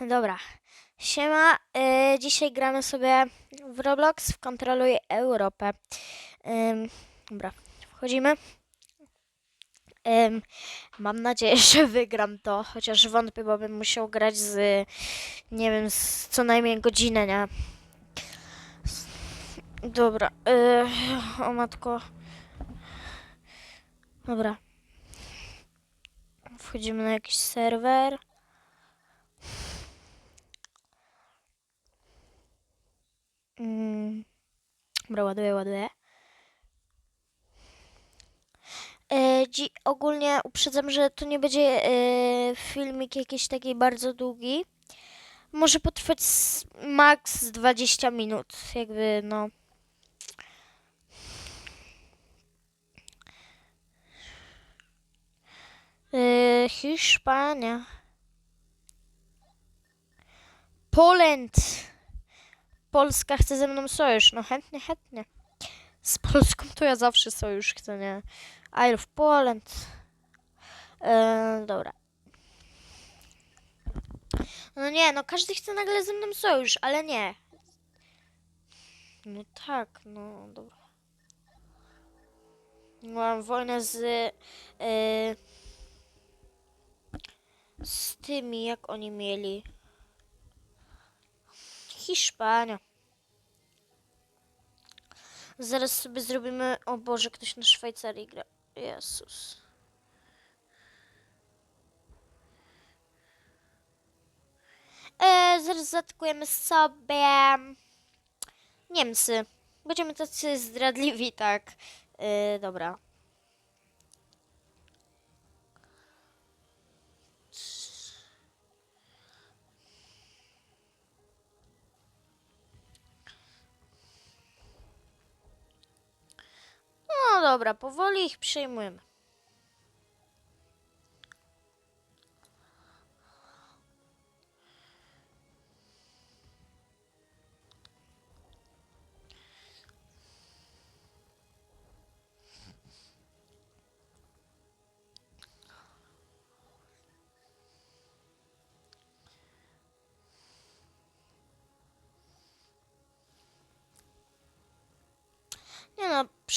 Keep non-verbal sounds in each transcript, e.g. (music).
Dobra. Siema, y, dzisiaj gramy sobie w Roblox w Kontroluj Europę. Dobra, wchodzimy. Mam nadzieję, (laughs) że wygram to, chociaż wątpię, bo bym musiał grać z, nie wiem, z co najmniej godzinę, nie? Dobra, y, o matko. Dobra. Wchodzimy na jakiś serwer. Mm. Dobra, ładuję, ładuję. E, dzi- ogólnie uprzedzam, że to nie będzie e, filmik jakiś taki bardzo długi. Może potrwać s- max z 20 minut, jakby no. E, Hiszpania. Poland. Polska chce ze mną sojusz. No chętnie, chętnie. Z Polską to ja zawsze sojusz chcę, nie? I love Poland. E, dobra. No nie, no każdy chce nagle ze mną sojusz, ale nie. No tak, no dobra. Mam wojnę z... E, z tymi, jak oni mieli. Hiszpania. Zaraz sobie zrobimy. O Boże, ktoś na Szwajcarii gra. Jezus. E, zaraz zaatakujemy sobie Niemcy. Będziemy tacy zdradliwi, tak. E, dobra. Dobra, powoli ich przyjmujemy.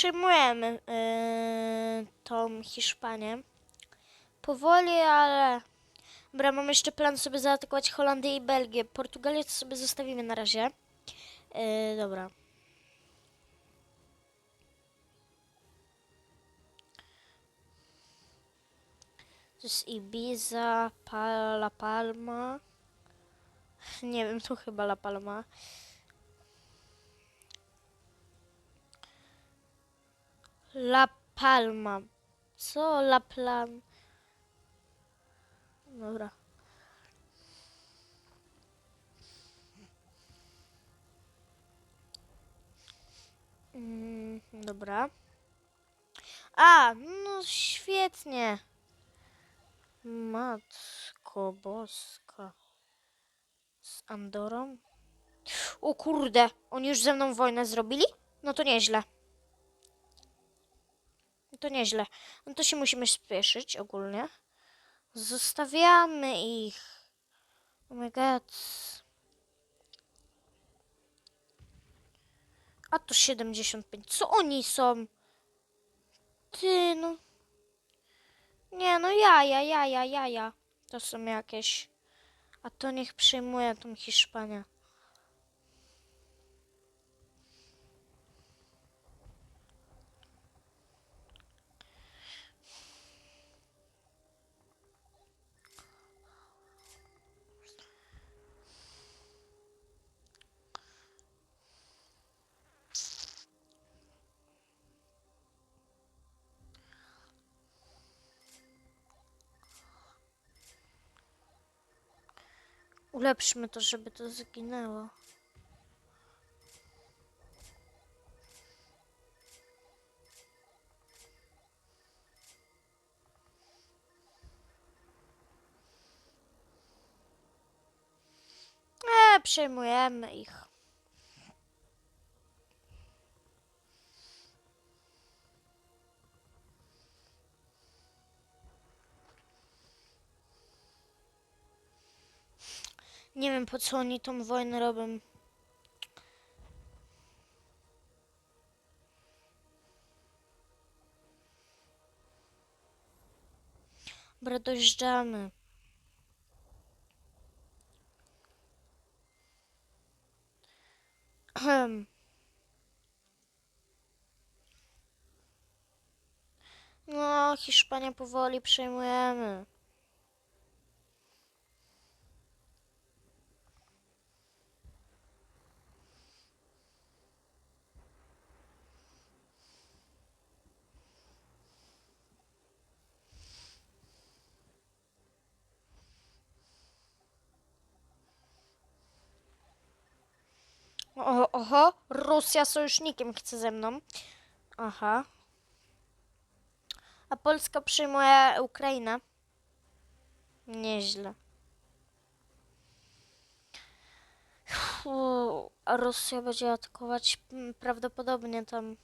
Przyjmujemy yy, tą Hiszpanię. Powoli, ale... Dobra, mam jeszcze plan sobie zaatakować Holandię i Belgię. Portugalię to sobie zostawimy na razie. Yy, dobra. To jest Ibiza, La Palma. Nie wiem, to chyba La Palma. La Palma. Co? La Plam. Dobra. Mm, dobra. A, no świetnie. Matko boska. Z Andorą? O kurde, oni już ze mną wojnę zrobili? No to nieźle. To nieźle. No to się musimy spieszyć ogólnie. Zostawiamy ich. Oh my god. A to 75. Co oni są? Ty no. Nie no jaja, jaja, jaja. To są jakieś. A to niech przyjmuje tą Hiszpanię. Ulepszmy to, żeby to zginęło. E, przejmujemy ich. Nie wiem po co oni tą wojnę robią. Dobra, dojeżdżamy. No, Hiszpanię powoli przejmujemy. O, oho, Rosja sojusznikiem chce ze mną. Aha. A Polska przyjmuje Ukrainę. Nieźle. Fu, a Rosja będzie atakować mm, prawdopodobnie tam.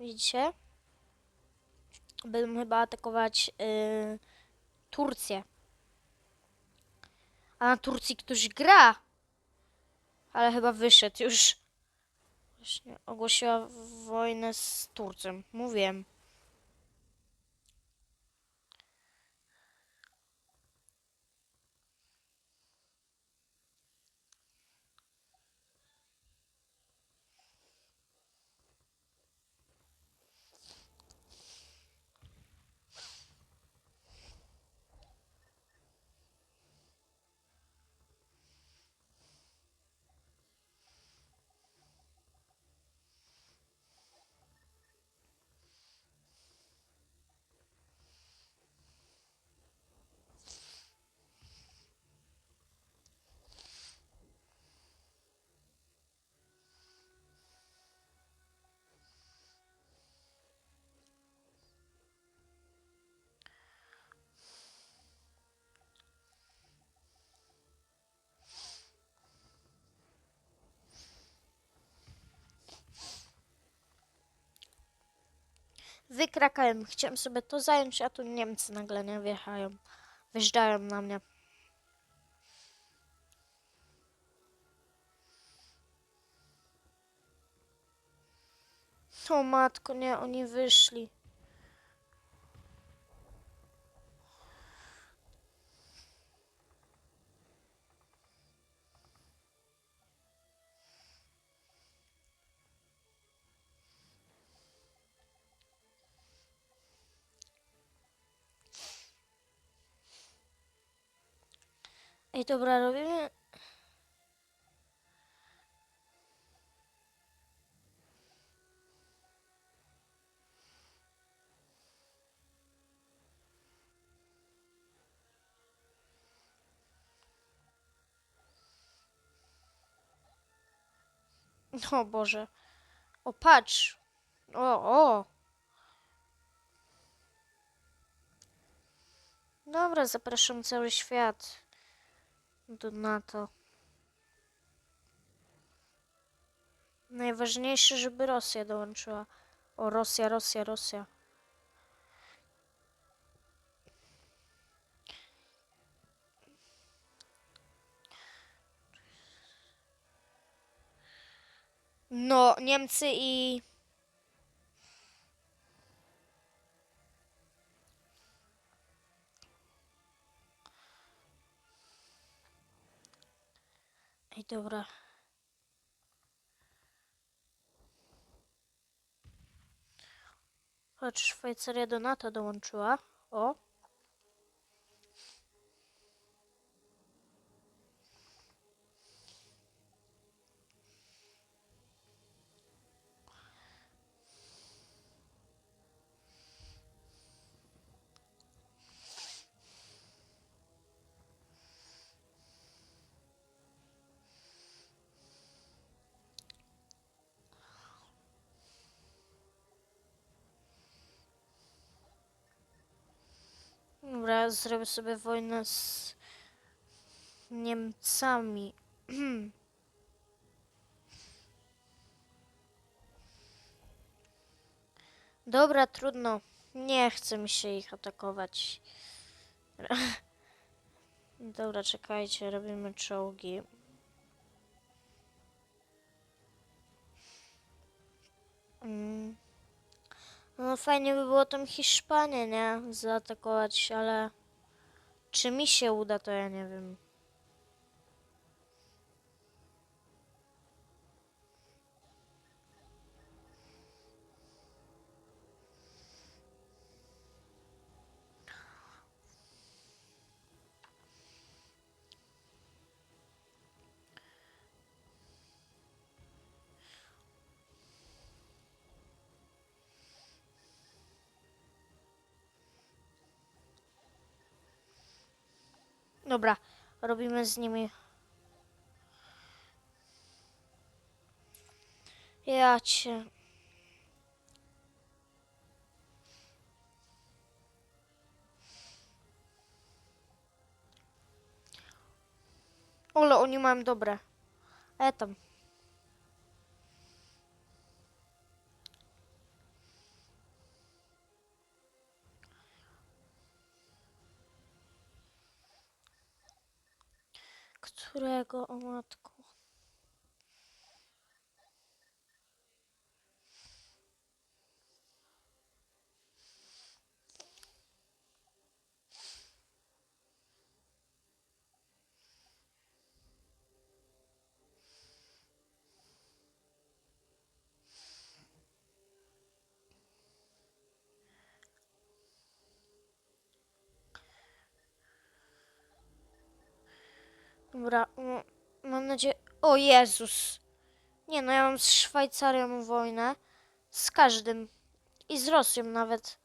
Widzicie? Będą chyba atakować y, Turcję. A na Turcji ktoś gra. Ale chyba wyszedł już. Właśnie ogłosiła wojnę z Turcją. Mówiłem. Wykrakałem. Chciałem sobie to zająć, a tu Niemcy nagle nie wjechają. Wyjeżdżają na mnie. O matko, nie, oni wyszli. Ej, dobra, robimy... (laughs) O Boże. O, patrz. O, o. Dobra, zapraszam cały świat do NATO. Najważniejsze, żeby Rosja dołączyła. O, Rosja, Rosja, Rosja. No, Niemcy i... Ej, dobra. Chodź, Szwajcaria do NATO dołączyła. O. Dobra, zrobię sobie wojnę z Niemcami. (clears throat) Dobra, trudno. Nie chce mi się ich atakować. (laughs) Dobra, czekajcie, robimy czołgi. Mm. No fajnie by było tą Hiszpanię, nie? Zaatakować, ale czy mi się uda, to ja nie wiem. Dobra, robimy z nimi. Ja cię. Ole, oni mają dobre. E tam. Którego, o matku? Dobra, mam nadzieję... O Jezus! Nie no, ja mam z Szwajcarią wojnę. Z każdym. I z Rosją nawet.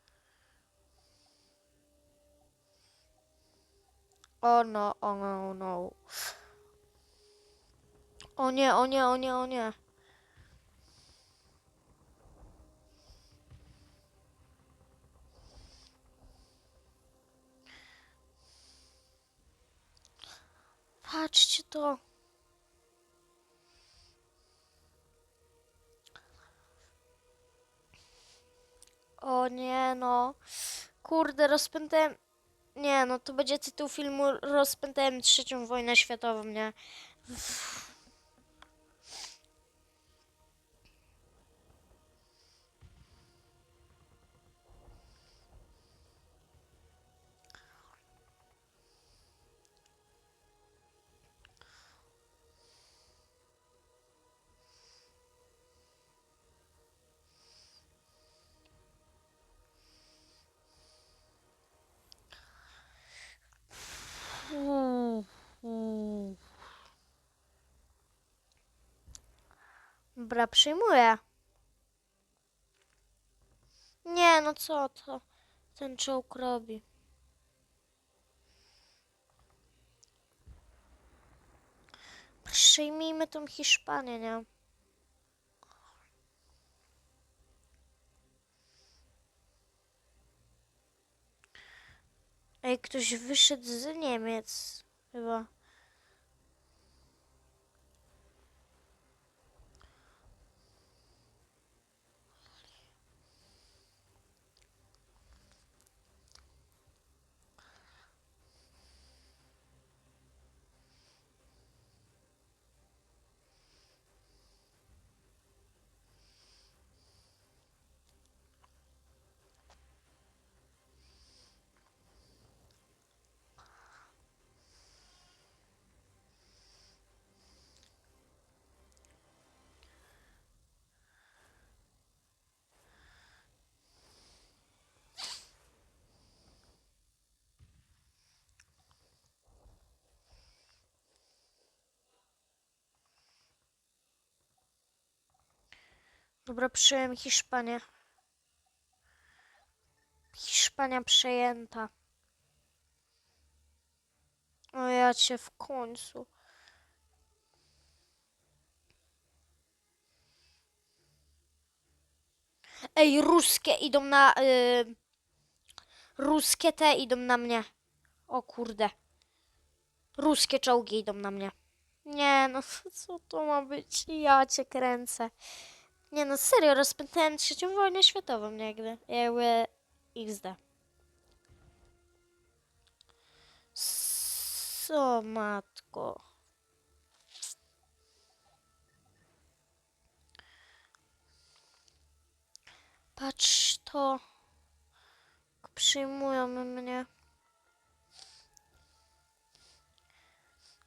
O no, o no, no. O nie, o nie, o nie, o nie. Patrzcie to. O nie no. Kurde, rozpętałem... Nie no, to będzie tytuł filmu Rozpętałem trzecią wojnę światową, nie? Uuu, Dobra, przyjmuję. Nie, no co to ten czołg robi? Przyjmijmy tą Hiszpanię, nie? Ej, ktoś wyszedł z Niemiec, chyba. Dobra, przyjąłem Hiszpanię. Hiszpania przejęta. O ja cię w końcu. Ej, ruskie idą na... Y... Ruskie te idą na mnie. O kurde. Ruskie czołgi idą na mnie. Nie no, (laughs) co to ma być? Ja cię kręcę. Nie no, serio, rozpętałem trzecią wojnę światową, jakby. Jakby XD. Co, matko? Patrz to. Przyjmują mnie.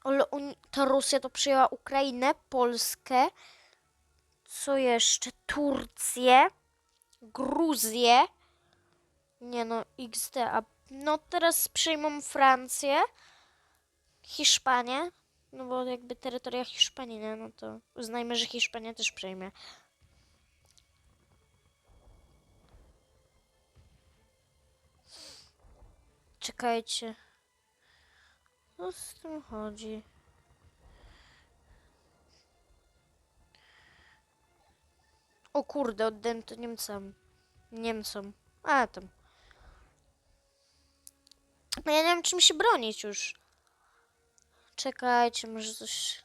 Ale ta Rosja to przyjęła Ukrainę, Polskę. Co jeszcze? Turcję. Gruzję. Nie no, XD. A no teraz przyjmą Francję. Hiszpanię. No bo jakby terytoria Hiszpanii, nie? No to uznajmy, że Hiszpania też przejmie. Czekajcie. Co z tym chodzi? O kurde, oddałem to Niemcom. Niemcom. A, tam. No ja nie wiem, czym się bronić już. Czekajcie, może coś...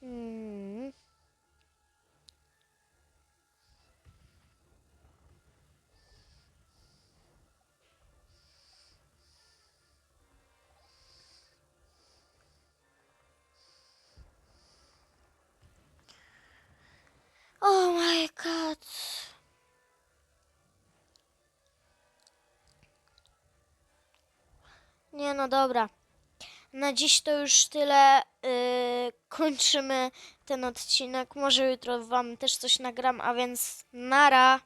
Hmm. Nie no dobra. Na dziś to już tyle. Yy, kończymy ten odcinek. Może jutro wam też coś nagram, a więc nara.